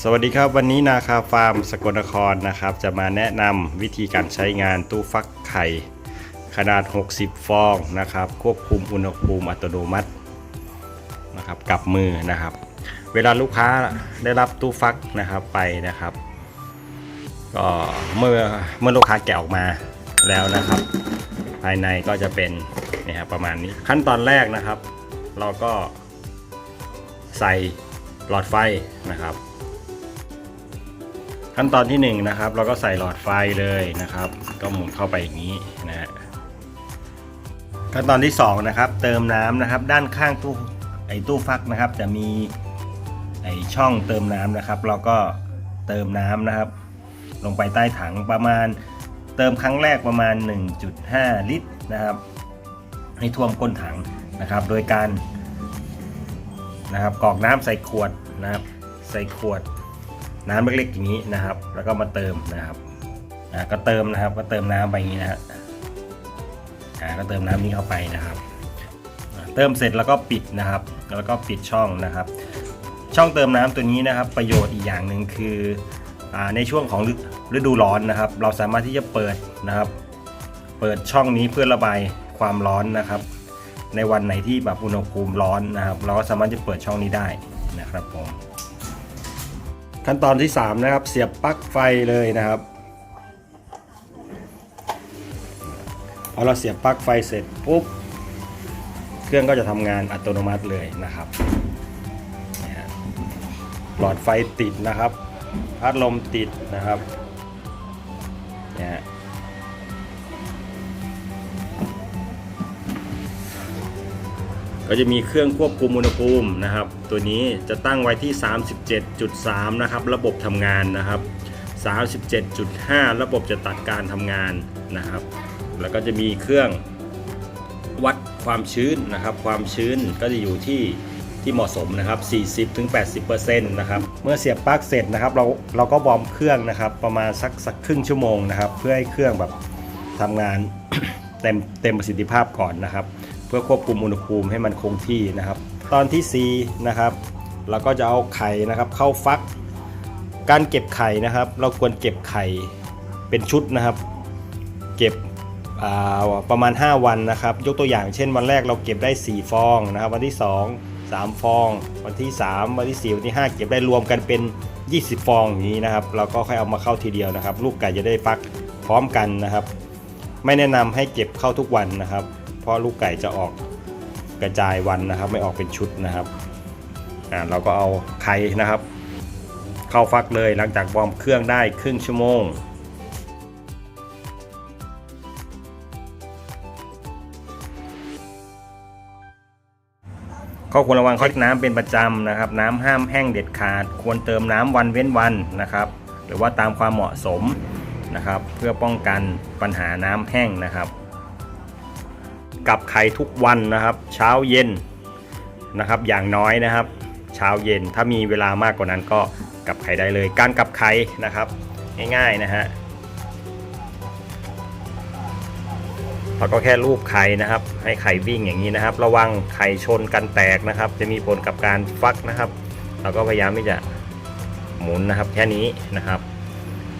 สวัสดีครับวันนี้นาคาฟาร์มสกลนครนะครับ จะมาแนะนำวิธีการใช้งานตู้ฟักไข่ ขนาด 60 ฟองนะครับ ควบคุมอุณหภูมิอัตโนมัตินะครับกับมือนะครับ เวลาลูกค้าได้รับตู้ฟักนะครับไปนะครับก็เมื่อเมื่อลูกค้าแกะออกมาแล้วนะครับ ภายในก็จะเป็นนี่ครับประมาณนี้ขั้นตอนแรกนะครับ เราก็ใส่หลอดไฟนะครับ ขั้นตอนที่1นงนะครับเราก็ใส่หลอดไฟเลยนะครับ ก็หมุนเข้าไปอย่างนี้นะฮะขั้นตอนที่2นะครับเติมน้ำนะครับ ด้านข้างตู้ไอ้ตู้ฟักนะครับ จะมีไอ้ช่องเติมน้ำนะครับ เราก็เติมน้ำนะครับ ลงไปใต้ถังประมาณ เติมครั้งแรกประมาณ 1.5 ลิตรนะครับ ให้ท่วมก้นถังนะครับ โดยการนะครับกรอกน้ำใส่ขวดนะครับ ใส่ขวด น้ำเล็กๆอย่างนี้นะครับ แล้วก็มาเติมนะครับอ่าก็เติมนะครับ ก็เติมน้ำไปอย่างนี้นะฮะอ่าก็เติมน้ำนี้เข้าไปนะครับ เติมเสร็จแล้วก็ปิดนะครับ แล้วก็ปิดช่องนะครับ ช่องเติมน้ำตัวนี้นะครับ ประโยชน์อีกอย่างหนึ่งคืออาในช่วงของฤฤดูร้อนนะครับ เราสามารถที่จะเปิดนะครับ เปิดช่องนี้เพื่อระบายความร้อนนะครับ ในวันไหนที่แบบอุณหภูมิร้อนนะครับ เราก็สามารถจะเปิดช่องนี้ได้นะครับผม ขั้นตอนที่ 3 นะครับ เสียบปลั๊กไฟเลยนะครับพอเราเสียบปลั๊กไฟเสร็จปุ๊บเครื่องก็จะทำงานอัตโนมัติเลยนะครับหลอดไฟติดนะครับ พัดลมติดนะครับเนี่ย ก็จะมีเครื่องควบคุมอุณหภูมินะครับ ตัวนี้จะตั้งไว้ที่ 37.3 นะครับ ระบบทำงานนะครับ 37.5 ระบบจะตัดการทำงานนะครับ แล้วก็จะมีเครื่องวัดความชื้นนะครับ ความชื้นก็จะอยู่ที่ที่เหมาะสมนะครับ 40-80%นะครับ เมื่อเสียบปลั๊กเสร็จนะครับเราเราก็วอมเครื่องนะครับ ประมาณสักสักครึ่งชั่วโมงนะครับ เพื่อให้เครื่องแบบทำงานเต็มเต็มประสิทธิภาพก่อนนะครับ พื่อควบคุมอุณหภูมิให้มันคงที่นะครับ ตอนที่4นะครับเราก็จะเอาไข่นะครับเข้าฟัก การเก็บไข่นะครับ เราควรเก็บไข่เป็นชุดนะครับ เก็บประมาณ 5 วันนะครับ ยกตัวอย่างเช่นวันแรกเราเก็บได้ 4 ฟองนะครับ วันที่ 2 3 ฟอง วันที่ 3 วันที่ 4 วันที่ 5 เก็บได้รวมกันเป็น 20 ฟองอย่างนี้นะครับ เราก็ค่อยเอามาเข้าทีเดียวนะครับ ลูกไก่จะได้ฟักพร้อมกันนะครับ ไม่แนะนำให้เก็บเข้าทุกวันนะครับ เพราะลูกไก่จะออกกระจายวันนะครับ ไม่ออกเป็นชุดนะครับอ่าเราก็เอาไข่นะครับ เข้าฟักเลยหลังจากวอร์มเครื่องได้ครึ่งชั่วโมงข้อควรระวังข้อน้ำเป็นประจำนะครับ น้ำห้ามแห้งเด็ดขาด ควรเติมน้ำวันเว้นวันนะครับ หรือว่าตามความเหมาะสมนะครับ เพื่อป้องกันปัญหาน้ำแห้งนะครับ กับไข่ทุกวันนะครับ เช้าเย็นนะครับ อย่างน้อยนะครับ เช้าเย็นถ้ามีเวลามากกว่านั้นก็กลับไข่ได้เลย การกลับไข่นะครับ ง่ายๆนะฮะเราก็แค่รูปไข่นะครับ ให้ไข่วิ่งอย่างนี้นะครับ ระวังไข่ชนกันแตกนะครับ จะมีผลกับการฟักนะครับ เราก็พยายามที่จะหมุนนะครับแค่นี้นะครับ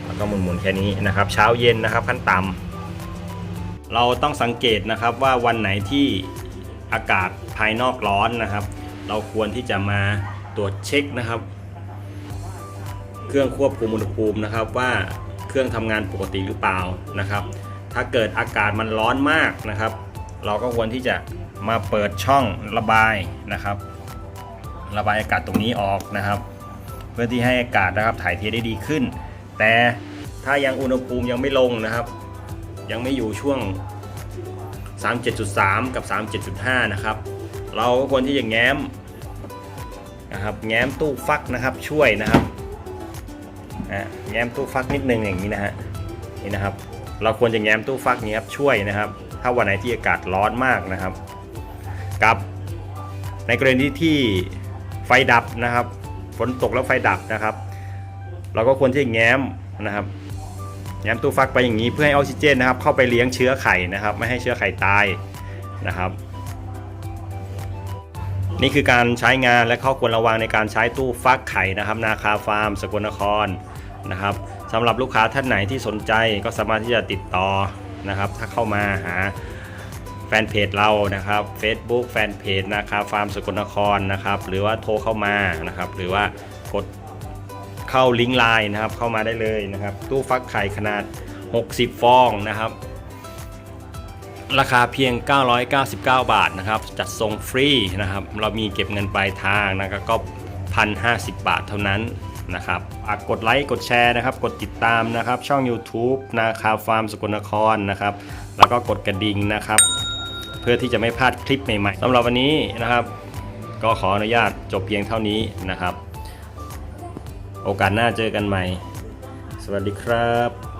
แล้วก็หมุนๆแค่นี้นะครับ เช้าเย็นนะครับขั้นต่ำ เราต้องสังเกตนะครับว่าวันไหนที่อากาศภายนอกร้อนนะครับ เราควรที่จะมาตรวจเช็คนะครับ เครื่องควบคุมอุณหภูมินะครับว่าเครื่องทำงานปกติหรือเปล่านะครับ ถ้าเกิดอากาศมันร้อนมากนะครับ เราก็ควรที่จะมาเปิดช่องระบายนะครับ ระบายอากาศตรงนี้ออกนะครับ เพื่อที่ให้อากาศนะครับถ่ายเทได้ดีขึ้น แต่ถ้ายังอุณหภูมิยังไม่ลงนะครับ ยังไม่อยู่ช่วง 37.3 กับ 37.5 นะครับ เราก็ควรที่จะแง้มนะครับแง้มตู้ฟักนะครับช่วยนะครับแง้มตู้ฟักนิดนึงอย่างนี้นะฮะนี่นะครับ เราควรจะแง้มตู้ฟักนี้ครับช่วยนะครับ ถ้าวันไหนที่อากาศร้อนมากนะครับ กับในกรณีที่ไฟดับนะครับ ฝนตกแล้วไฟดับนะครับ เราก็ควรที่จะแง้มนะครับ แง้มตู้ฟักไปอย่างนี้เพื่อให้ออกซิเจนนะครับ เข้าไปเลี้ยงเชื้อไข่นะครับ ไม่ให้เชื้อไข่ตายนะครับ นี่คือการใช้งานและข้อควรระวังในการใช้ตู้ฟักไข่นะครับ นาคาฟาร์ม สกลนครนะครับสำหรับลูกค้าท่านไหนที่สนใจก็สามารถที่จะติดต่อนะครับ ถ้าเข้ามาหาแฟนเพจเรานะครับ Facebook แฟนเพจนาคาฟาร์มสกลนครนะครับ หรือว่าโทรเข้ามานะครับ หรือว่ากด เข้าลิงก์ไลน์นะครับ เข้ามาได้เลยนะครับ ตู้ฟักไข่ขนาด 60 ฟองนะครับ ราคาเพียง 999 บาทนะครับ จัดส่งฟรีนะครับ เรามีเก็บเงินปลายทางนะครับก็พันห้าสิบาทเท่านั้นนะครับกกดไลค์กดแชร์นะครับ กดติดตามนะครับ ช่อง YouTube นาคาฟาร์มสกลนครนะครับ แล้วก็กดกระดิ่งนะครับ เพื่อที่จะไม่พลาดคลิปใหม่ๆสำหรับวันนี้นะครับ ก็ขออนุญาตจบเพียงเท่านี้นะครับ โอกาสหน้าเจอกันใหม่ สวัสดีครับ